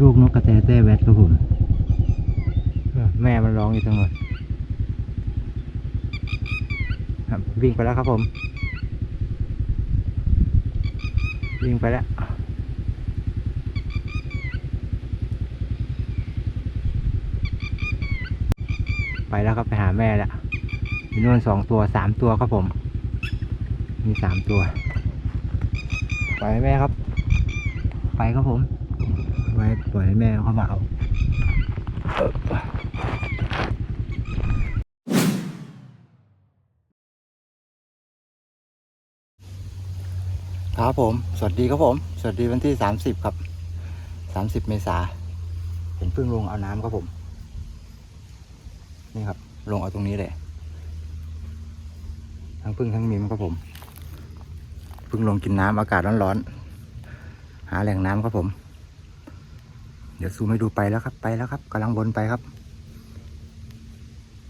ลูกนกกระแตแต้แวดครับผมแม่มันร้องอยู่ตรงนู้นครับวิ่งไปแล้วครับผม วิ่งไปแล้วไปแล้วครับไปหาแม่แล้วมีนวนสองตัวสามตัวครับผม มีสามตัว ไปแม่ครับ ไปครับผม ไว้ปล่อยให้แม่เขามาเอาครับผม สวัสดีครับผม สวัสดีวันที่สามสิบครับสามสิบเมษาผมเพิ่งลงเอาน้ำครับผม นี่ครับ ลงเอาตรงนี้เลย ทั้งพึ่งทั้งมิมครับผม เพิ่งลงกินน้ำอากาศร้อนๆ หาแหล่งน้ำครับผม เดี๋ยวซูมให้ดูไปแล้วครับ ไปแล้วครับกำลังวนไปครับ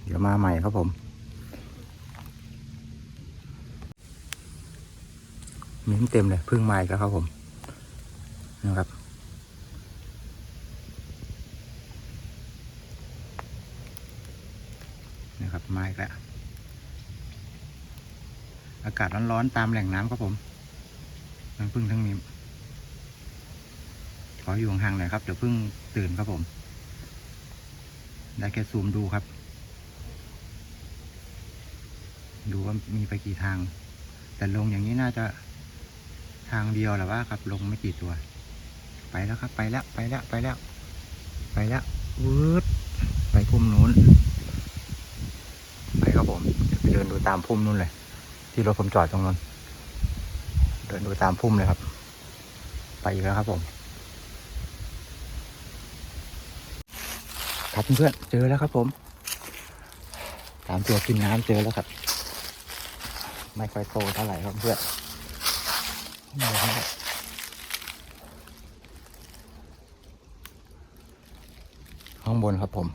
เดี๋ยวมาใหม่ครับผม มิ้นเต็มเลยพิ่งมาอีกแล้วครับผมนะครับนะครับมาแล้วอากาศร้อนๆตามแหล่งน้ำครับผมทั้งพึ่งทั้งมิมข ออยู่ห่างๆหน่อยครับเดี๋ยวเพึ่งตื่นครับผม ได้แค่ซูมดูครับ ดูว่ามีไปกี่ทาง แต่ลงอย่างนี้น่าจะทางเดียวแหละว่าครับลงไม่กี่ตัว ไปแล้วครับ ไปแล้วไปแล้วไปแล้ว ไปแล้ววืดไปพุ่มนู้น ไปครับผมไปเดินดูตามพุ่มนู่นเลย ที่รถผมจอดตรงนั้น เดินดูตามพุ่มเลยครับ ไปอีกแล้วครับผม ครับเพื่อนเจอแล้วครับผมสามตัวกินน้ำเจอแล้วครับ ไม่ค่อยโตเท่าไหร่ครับเพื่อนข้างบนครับผม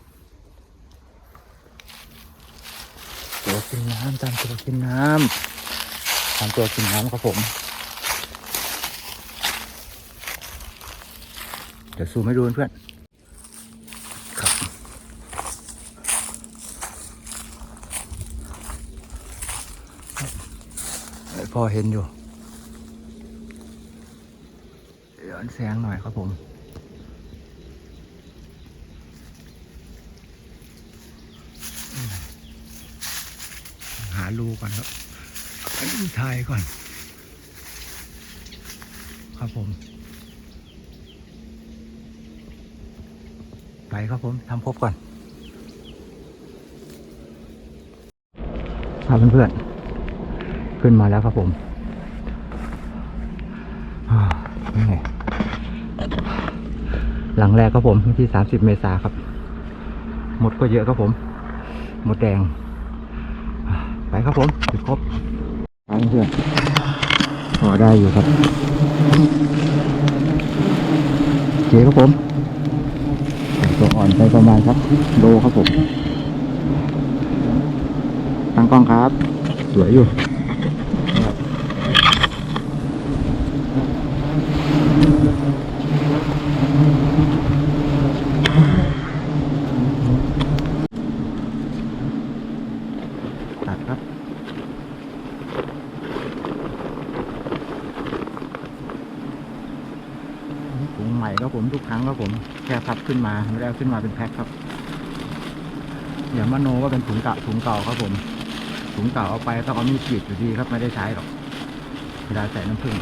ตัวกินน้ำตามตัวกินน้ำตามตัวกินน้ำครับผม เดี๋ยวซูมให้ดูเพื่อนครับเอ้ย พอเห็นอยู่ย้อนแสงหน่อยครับผมหารูก่อนครับอันนี้ถ่ายก่อน ครับผม ไปครับผมทำพบก่อนครับเพื่อนๆ ขึ้นมาแล้วครับผมอ่านี่ไงหลังแรกครับผมที่สามสิบเมษาครับ หมดก็เยอะครับผม หมดแดง ไปครับผมถึงครบไปเพื่อนพอได้อยู่ครับโอเคครับผม ตัวอ่อนไปประมาณครับโลครับผมตั้งกล้องครับ สวยอยู่ตัดครับ ถุงให ม่ครับผมทุกครั้งครับผมแค่พับขึ้นมาไม่ได้ขึ้นมาเป็นแพ็คครับอย่ามโนว่าเป็นถุงเก่าถุงเก่าครับผมถุงเก่าเอาไปต้องเอามีดกรีดอยู่ดีครับไม่ได้ใช้หรอกเวลาใส่น้ำผึ้ง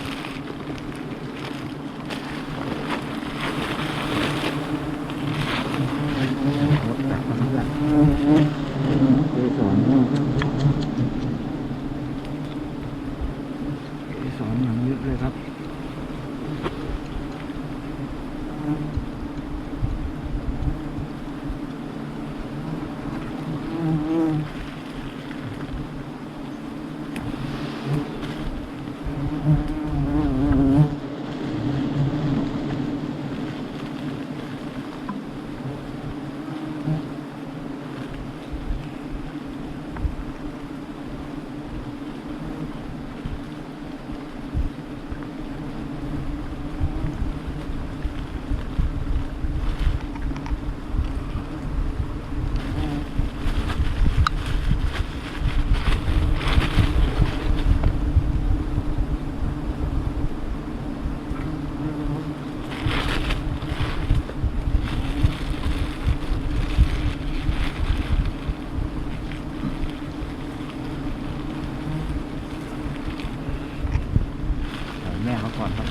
ก่อนครับ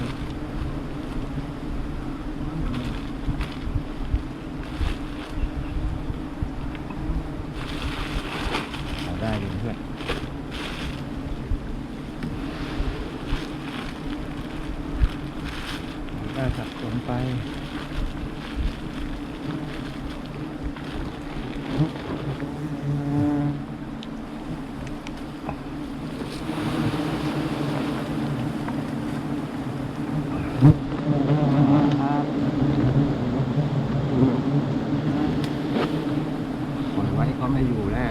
ได้อยู่เพื่อนได้สับสวนไป เขาไม่อยู่แน่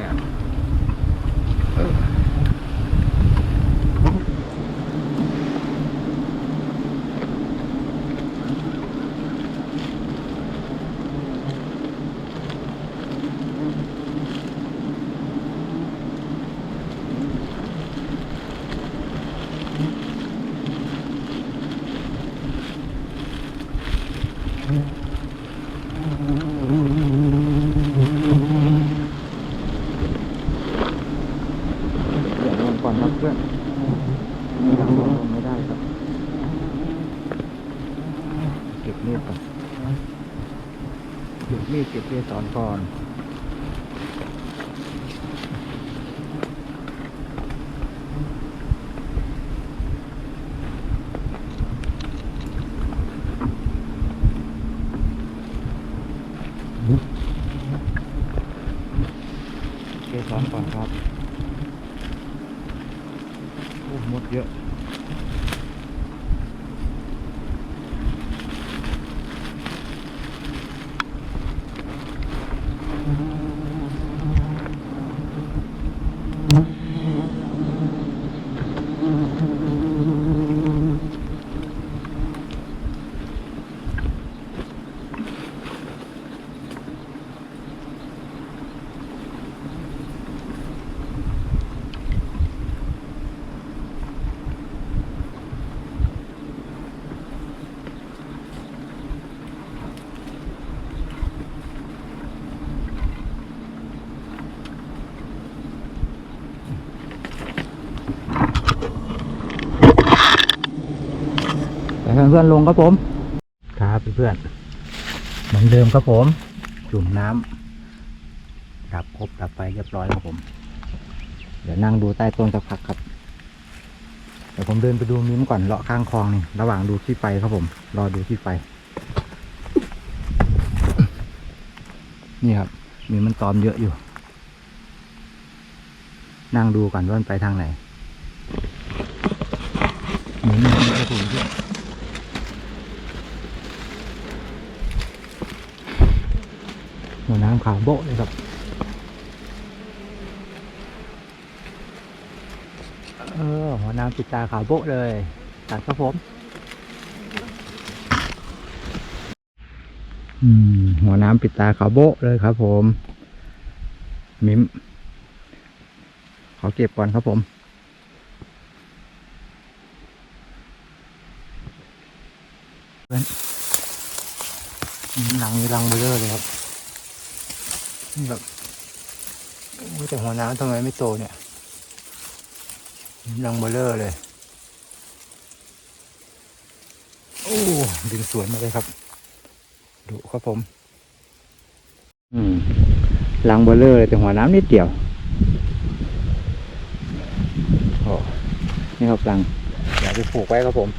อนครับเพื่อนยังลงไม่ได้ครับ เก็บมีดก่อนเก็บมีดเก็บเกสรก่อน เกสรก่อนครับโอ้หมดเยอะ ไปเพื่อนๆลงครับผม ครับเพื่อนๆเหมือนเดิมครับผม จุ่มน้ำดับครบดับไฟเรียบร้อยครับผม เดี๋ยวนั่งดูใต้ต้นสักพักครับ เดี๋ยวผมเดินไปดูมิ้มก่อนเลาะข้างคลองนี่ระหว่างดูที่ไฟครับผม รอดูที่ไฟ นี่ครับ มีมันตอมเยอะอยู่ นั่งดูก่อนว่ามันไปทางไหนหมุนหมุนกระสุนที่ หัวน้ำขาวโบะเลยครับเออหัวน้ำปิดตาขาวโบะเลยตัดครับผม อืม หัวน้ำปิดตาขาวโบะเลยครับผม มิมขอเก็บก่อนครับผมเพื่อนหลังนี้รังเบลอเลยครับ แบบโอ้ยแต่หัวน้ำทำไมไม่โตเนี่ยรังเบลอเลย โอ้ดึงสวนมาเลยครับ ดูครับผม อืมรังเบลอเลยแต่หัวน้ำนิดเดียวโอ้นี่ครับรังอยากไปผูกไว้ครับผม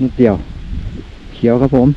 นิดเดียว เขียวครับผม